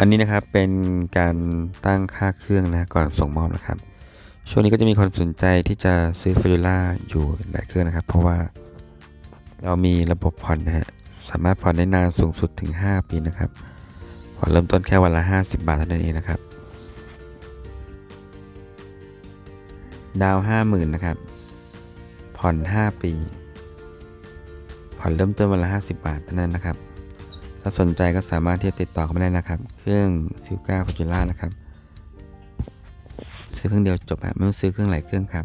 อันนี้นะครับเป็นการตั้งค่าเครื่องนะก่อนส่งมอบนะครับ ช่วงนี้ก็จะมีคนสนใจที่จะซื้อฟิ o ล่าอยู่หลายเครื่องนะครับ เพราะว่าเรามีระบบผ่อนนะฮะสามารถผ่อนได้นานสูงสุดถึง 5 ปีนะครับผ่อนเริ่มต้นแค่วันละ 50 บาทเท่านั้นเองนะครับ ดาวห้าหมื่นนะครับ ผ่อน 5 ปี ผ่อนเริ่มต้นวันละ 50 บาทเท่านั้นนะครับ ถ้าสนใจก็สามารถที่จะติดต่อเข้ามาได้นะครับ เครื่องซิลกาฟูจิล่านะครับ ซื้อเครื่องเดียวจบฮะไม่ต้องซื้อเครื่องหลายเครื่องครับ